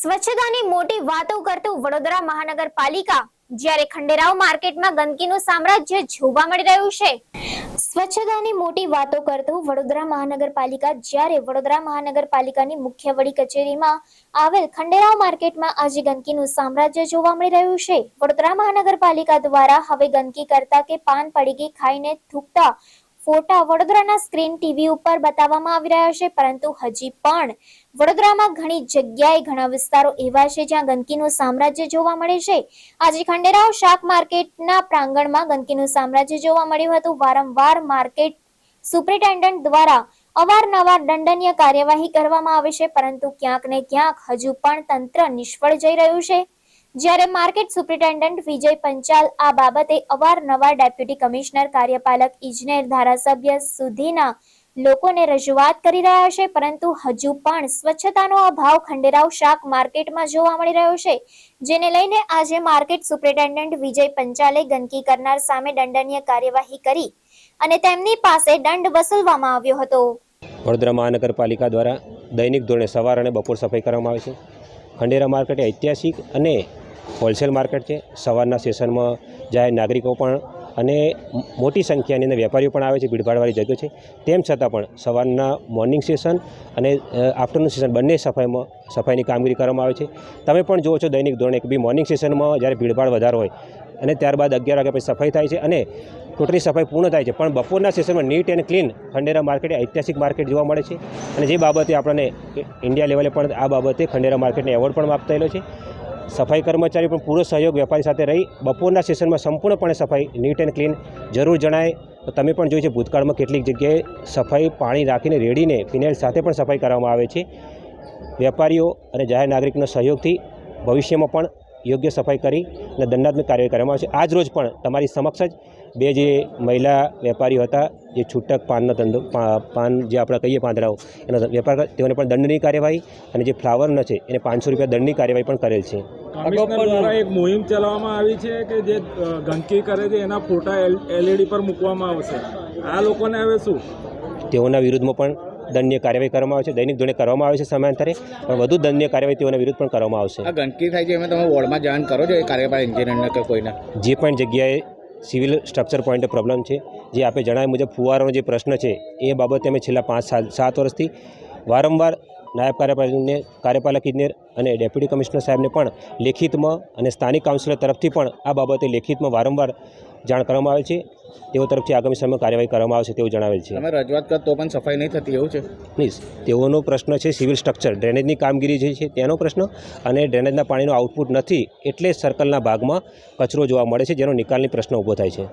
સ્વચ્છતાની મોટી વાતો કરતું વડોદરા મહાનગરપાલિકા જ્યારે ખંડેરાવ માર્કેટમાં ગંદકીનું સામ્રાજ્ય જોવા મળી રહ્યું છે. સ્વચ્છતાની મોટી વાતો કરતું વડોદરા મહાનગરપાલિકા જ્યારે વડોદરા મહાનગરપાલિકાની મુખ્ય વડી કચેરીમાં આવેલ ખંડેરાવ માર્કેટમાં આજે ગંદકીનું સામ્રાજ્ય જોવા મળી રહ્યું છે. વડોદરા મહાનગરપાલિકા દ્વારા હવે ગંદકી કરતા કે પાન પડીકી ખાઈને થૂકતા ફોટા વડોદરાના સ્ક્રીન ટીવી ઉપર બતાવવામાં આવી રહ્યા છે, પરંતુ હજી પણ વડોદરામાં ઘણી જગ્યાએ ઘણા વિસ્તારો એવા છે જ્યાં ગંદકીનું સામ્રાજ્ય જોવા મળે છે. આજે ખંડેરાવ શાક માર્કેટના પ્રાંગણમાં ગંદકીનું સામ્રાજ્ય જોવા મળ્યું હતું. વારંવાર માર્કેટ સુપ્રિન્ટેન્ડન્ટ દ્વારા અવારનવાર દંડનીય કાર્યવાહી કરવામાં આવે છે, પરંતુ ક્યાંક ને ક્યાંક હજુ પણ તંત્ર નિષ્ફળ જઈ રહ્યું છે. જ્યારે માર્કેટ સુપ્રિન્ટેન્ડન્ટ વિજય પંચાલ આ બાબતે અવારનવાર ડેપ્યુટી કમિશનર કાર્યપાલક ઇજનેર ધારાસભ્ય સુધીના લોકોને રજૂઆત કરી રહ્યા છે, પરંતુ હજુ પણ સ્વચ્છતાનો અભાવ ખંડેરાવ શાક માર્કેટમાં જોવા મળી રહ્યો છે, જેને લઈને આજે માર્કેટ સુપ્રિન્ટેન્ડન્ટ વિજય પંચાલે ગંદકી કરનાર સામે દંડનીય કાર્યવાહી કરી અને તેમની પાસે દંડ વસૂલવામાં આવ્યો હતો. વડોદરા મહાનગરપાલિકા દ્વારા દૈનિક ધોરણે સવાર અને બપોર સફાઈ કરવામાં આવે છે. ખંડેરા માર્કેટ ઐતિહાસિક અને હોલસેલ માર્કેટ છે. સવારના સેશનમાં જાહેર નાગરિકો પણ અને મોટી સંખ્યાની અંદર વેપારીઓ પણ આવે છે, ભીડભાડવાળી જગ્યા છે. તેમ છતાં પણ સવારના મોર્નિંગ સેશન અને આફ્ટરનૂન સેશન બંને સફાઈમાં, સફાઈની કામગીરી કરવામાં આવે છે. તમે પણ જુઓ છો દૈનિક ધોરણે કે બી મોર્નિંગ સેશનમાં જ્યારે ભીડભાડ વધારે હોય અને ત્યારબાદ અગિયાર વાગ્યા પછી સફાઈ થાય છે અને ટોટલી સફાઈ પૂર્ણ થાય છે. પણ બપોરના સેશનમાં neat and clean Khandera market ઐતિહાસિક માર્કેટ જોવા મળે છે અને જે બાબતે આપણને ઇન્ડિયા લેવલે પણ આ બાબતે ખંડેરા માર્કેટને એવોર્ડ પણ આપતા થયેલો છે. સફાઈ કર્મચારી પણ પૂરો સહયોગ વેપારી સાથે રહી બપોરના સેશનમાં સંપૂર્ણપણે સફાઈ નીટ એન્ડ ક્લીન જરૂર જણાય. તો તમે પણ જોયું છે ભૂતકાળમાં કેટલીક જગ્યાએ સફાઈ પાણી રાખીને રેડીને ફિનાઇલ સાથે પણ સફાઈ કરવામાં આવે છે. વેપારીઓ અને જાહેર નાગરિકનો સહયોગથી ભવિષ્યમાં પણ યોગ્ય સફાઈ કરી અને દંડાત્મક કાર્યવાહી કરવામાં આવશે. આજ રોજ પણ તમારી સમક્ષ જ બે જે મહિલા વેપારીઓ હતા જે છૂટક પાનનો ધંધો પા- પાન જે આપણે કહીએ પાંદડાઓ એનો વેપાર તેઓને પણ દંડની કાર્યવાહી અને જે ફ્લાવરનો છે એને પાંચસો રૂપિયા દંડની કાર્યવાહી પણ કરેલ છે. એક મુહિમ ચલાવવામાં આવી છે કે જે ગંદકી કરે છે એના ફોટા એલઈડી પર મૂકવામાં આવશે. આ લોકોને હવે શું? તેઓના વિરુદ્ધમાં પણ દંડનીય કાર્યવાહી કરવામાં આવે છે દૈનિક ધોરણે કરવામાં આવે છે સમયાંતરે પણ વધુ દંડનીય કાર્યવાહી તેઓના વિરુદ્ધ પણ કરવામાં આવશે. આ ગંદકી થાય છે એમાં તમે વોર્ડમાં જાણ કરો છો એ કાર્યપાલક એન્જિનિયરને કે કોઈને? જે પણ જગ્યાએ સિવિલ સ્ટ્રક્ચર પોઈન્ટે પ્રોબ્લેમ છે જે આપે જણાવ્યા મુજબ ફુવારોનો જે પ્રશ્ન છે એ બાબતે અમે છેલ્લા પાંચ સાત વર્ષથી વારંવાર નાયબ કાર્યપાલકને કાર્યપાલક ઇજનેર અને ડેપ્યુટી કમિશનર સાહેબને પણ લેખિતમાં અને સ્થાનિક કાઉન્સિલર તરફથી પણ આ બાબતે લેખિતમાં વારંવાર જાણ કરવામાં આવે છે. તેઓ તરફથી આગામી સમયમાં કાર્યવાહી કરવામાં આવશે તેવું જણાવેલ છે. તમે રજૂઆત કરો તો પણ સફાઈ નહીં થતી એવું છે? પ્લીઝ તેઓનો પ્રશ્ન છે સિવિલ સ્ટ્રક્ચર ડ્રેનેજની કામગીરી જે છે તેનો પ્રશ્ન અને ડ્રેનેજના પાણીનો આઉટપુટ નથી એટલે સર્કલના ભાગમાં કચરો જોવા મળે છે જેનો નિકાલની પ્રશ્ન ઊભો થાય છે.